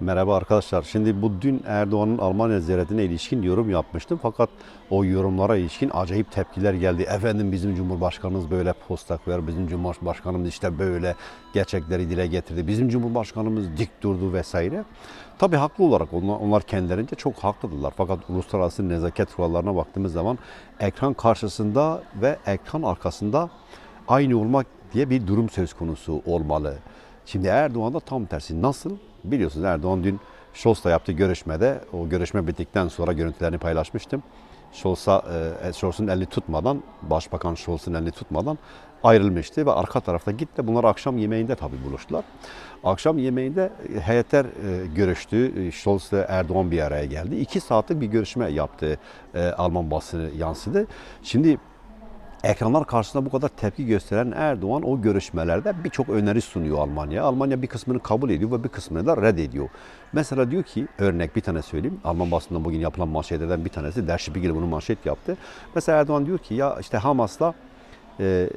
Merhaba arkadaşlar. Şimdi bu dün Erdoğan'ın Almanya ziyaretine ilişkin yorum yapmıştım. Fakat o yorumlara ilişkin acayip tepkiler geldi. Efendim bizim Cumhurbaşkanımız böyle postak ver, bizim Cumhurbaşkanımız işte böyle gerçekleri dile getirdi. Bizim Cumhurbaşkanımız dik durdu vesaire. Tabii haklı olarak onlar, onlar kendilerince çok haklıdırlar. Fakat uluslararası nezaket kurallarına baktığımız zaman ekran karşısında ve ekran arkasında aynı olmak diye bir durum söz konusu olmalı. Şimdi Erdoğan da tam tersi. Nasıl? Biliyorsunuz Erdoğan dün Scholz'la yaptığı görüşmede, o görüşme bittikten sonra görüntülerini paylaşmıştım. Scholz'a, e, Scholz'un elini tutmadan, Başbakan Scholz'un elini tutmadan ayrılmıştı ve arka tarafta gitti. Bunlar akşam yemeğinde tabii buluştular. Akşam yemeğinde heyetler e, görüştü. E, Scholz ve Erdoğan bir araya geldi. İki saatlik bir görüşme yaptı. E, Alman basını yansıdı. Şimdi ekranlar karşısında bu kadar tepki gösteren Erdoğan o görüşmelerde birçok öneri sunuyor Almanya. Almanya bir kısmını kabul ediyor ve bir kısmını da reddediyor. Mesela diyor ki örnek bir tane söyleyeyim. Alman basında bugün yapılan manşetlerden bir tanesi Der Spiegel bunu manşet yaptı. Mesela Erdoğan diyor ki ya işte Hamas'la e,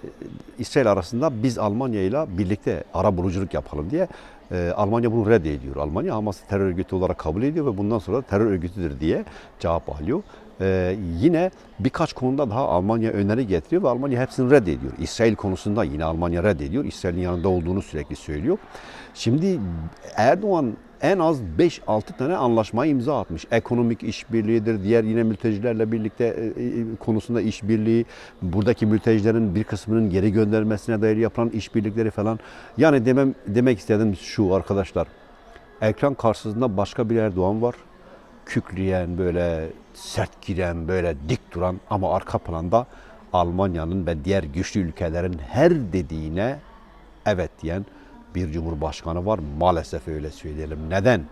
İsrail arasında biz Almanya ile birlikte ara buluculuk yapalım diye e, Almanya bunu reddediyor. Almanya Hamas'ı terör örgütü olarak kabul ediyor ve bundan sonra terör örgütüdür diye cevap alıyor. E, yine birkaç konuda daha Almanya öneri getiriyor ve Almanya hepsini reddediyor. İsrail konusunda yine Almanya reddediyor. İsrail'in yanında olduğunu sürekli söylüyor. Şimdi Erdoğan en az 5-6 tane anlaşma imza atmış. Ekonomik işbirliğidir, diğer yine mültecilerle birlikte e, e, konusunda işbirliği, buradaki mültecilerin bir kısmının geri gönderilmesine dair yapılan işbirlikleri falan. Yani demem demek istediğim şu arkadaşlar. Ekran karşısında başka bir Erdoğan var. Kükreyen, böyle sert giren, böyle dik duran ama arka planda Almanya'nın ve diğer güçlü ülkelerin her dediğine evet diyen bir cumhurbaşkanı var. Maalesef öyle söyleyelim. Neden?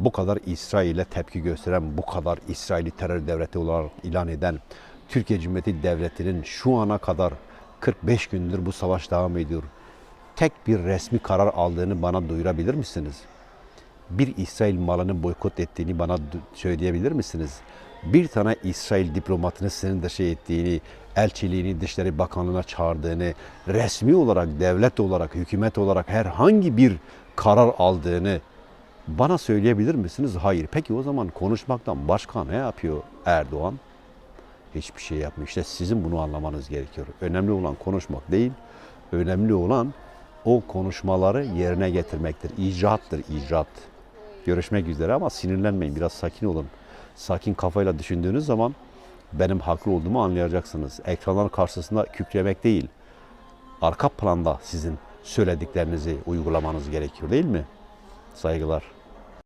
Bu kadar İsrail'e tepki gösteren, bu kadar İsrail'i terör devleti olarak ilan eden Türkiye Cumhuriyeti Devleti'nin şu ana kadar 45 gündür bu savaş devam ediyor. Tek bir resmi karar aldığını bana duyurabilir misiniz? Bir İsrail malını boykot ettiğini bana söyleyebilir misiniz? Bir tane İsrail diplomatını senin dışı ettiğini, elçiliğini Dışişleri Bakanlığı'na çağırdığını, resmi olarak, devlet olarak, hükümet olarak herhangi bir karar aldığını bana söyleyebilir misiniz? Hayır. Peki o zaman konuşmaktan başka ne yapıyor Erdoğan? Hiçbir şey yapmıyor. İşte sizin bunu anlamanız gerekiyor. Önemli olan konuşmak değil, önemli olan o konuşmaları yerine getirmektir. İcraattır, icraat. Görüşmek üzere ama sinirlenmeyin, biraz sakin olun. Sakin kafayla düşündüğünüz zaman benim haklı olduğumu anlayacaksınız. Ekranlar karşısında kükremek değil, arka planda sizin söylediklerinizi uygulamanız gerekiyor değil mi? Saygılar.